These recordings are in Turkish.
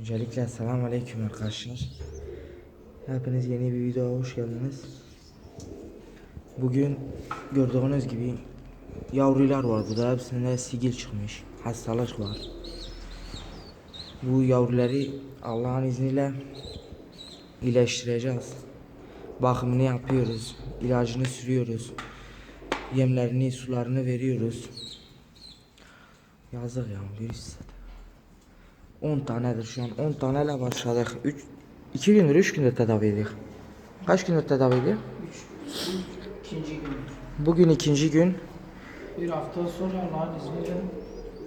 Öncelikle selamun aleyküm arkadaşlar. Hepiniz yeni bir videoya hoş geldiniz. Bugün gördüğünüz gibi yavrular var burada. Hepsinde sigil çıkmış. Hastalık var. Bu yavruları Allah'ın izniyle iyileştireceğiz. Bakımını yapıyoruz. ilacını sürüyoruz. Yemlerini, sularını veriyoruz. Yazık ya birisi. 10 tanedir şu an. 10 taneyle başladık. 3 2 gündür, 3 gündür tedavi ediyoruz. Kaç gündür tedavi ediyor? İkinci gün. Bugün ikinci gün. Bir hafta sonra Allah'ın izniyle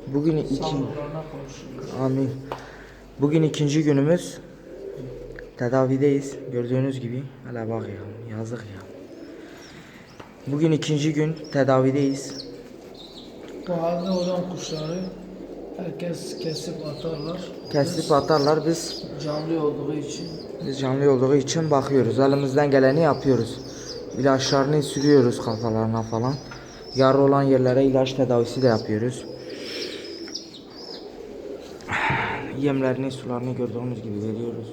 Bugün iki. sağlıklarına kavuşuruz. Amin. Bugün ikinci günümüz. Tedavideyiz. Gördüğünüz gibi. Hala bak ya. Yazık ya. Bugün ikinci gün tedavideyiz. Halde olan kuşları herkes kesip atarlar. Kesip atarlar biz. Canlı olduğu için Biz canlı olduğu için bakıyoruz. Elimizden geleni yapıyoruz. İlaçlarını sürüyoruz kafalarına falan. Yarı olan yerlere ilaç tedavisi de yapıyoruz. Yemlerini, sularını gördüğünüz gibi veriyoruz.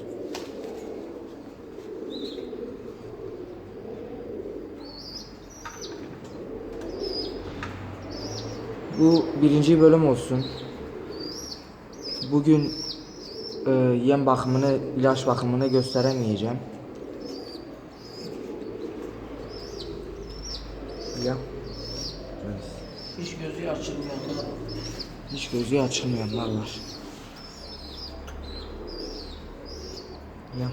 Bu birinci bölüm olsun. Bugün e, yem bakımını, ilaç bakımını gösteremeyeceğim. Ya. Evet. hiç gözü açılmıyor. Hiç gözü açılmayanlar var. Ya.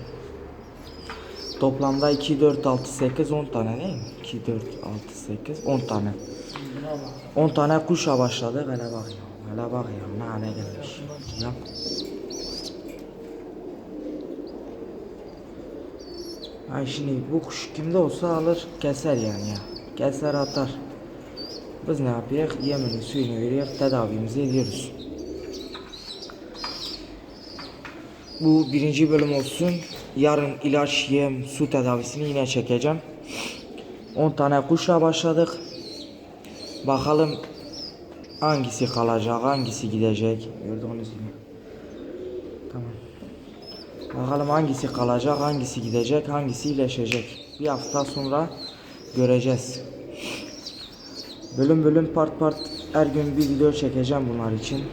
Toplamda 2, 4, 6, 8, 10 tane değil mi? 2, 4, 6, 8, 10 tane. Buna bak. 10 tane kuşa başladık. Hele bak ya. Hele bak ya. Ne hale gelmiş. Ya. Ay şimdi bu kuş kimde olsa alır keser yani ya. Keser atar. Biz ne yapıyoruz? Yemini suyunu veriyoruz. Tedavimizi ediyoruz. Bu birinci bölüm olsun. Yarın ilaç, yem, su tedavisini yine çekeceğim. 10 tane kuşla başladık. Bakalım hangisi kalacak, hangisi gidecek. Gördüğünüz gibi. Tamam. Bakalım hangisi kalacak, hangisi gidecek, hangisi iyileşecek. Bir hafta sonra göreceğiz. Bölüm bölüm part part her gün bir video çekeceğim bunlar için.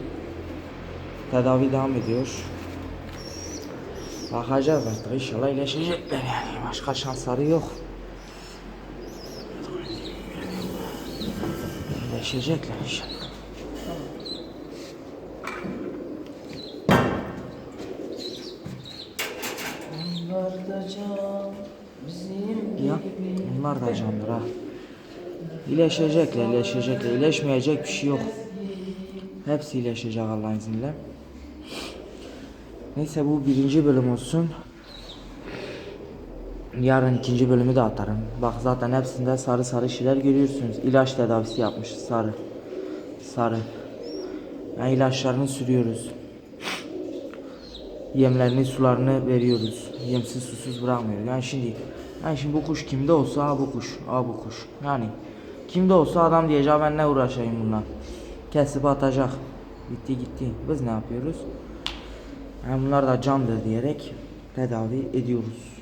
Tedavi devam ediyor. Bakacağız artık inşallah iyileşecekler yani. Başka şansları yok. İyileşecekler inşallah. Ya bunlar da candır ha. İyileşecekler, iyileşecekler. İyileşmeyecek bir şey yok. Hepsi iyileşecek Allah'ın izniyle. Neyse bu birinci bölüm olsun. Yarın ikinci bölümü de atarım. Bak zaten hepsinde sarı sarı şeyler görüyorsunuz. İlaç tedavisi yapmış sarı. Sarı. Yani ilaçlarını sürüyoruz. Yemlerini, sularını veriyoruz. Yemsiz, susuz bırakmıyoruz. Yani şimdi, yani şimdi bu kuş kimde olsa ha bu kuş, ha bu kuş. Yani kimde olsa adam diyecek ben ne uğraşayım bununla. Kesip atacak. Bitti gitti. Biz ne yapıyoruz? Yani bunlar da candır diyerek tedavi ediyoruz.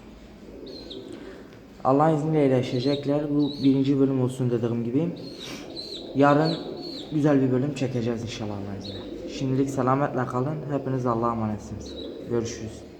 Allah'ın izniyle iyileşecekler. Bu birinci bölüm olsun dediğim gibi. Yarın güzel bir bölüm çekeceğiz inşallah Allah'ın izniyle. Şimdilik selametle kalın. Hepiniz Allah'a emanetsiniz. Görüşürüz.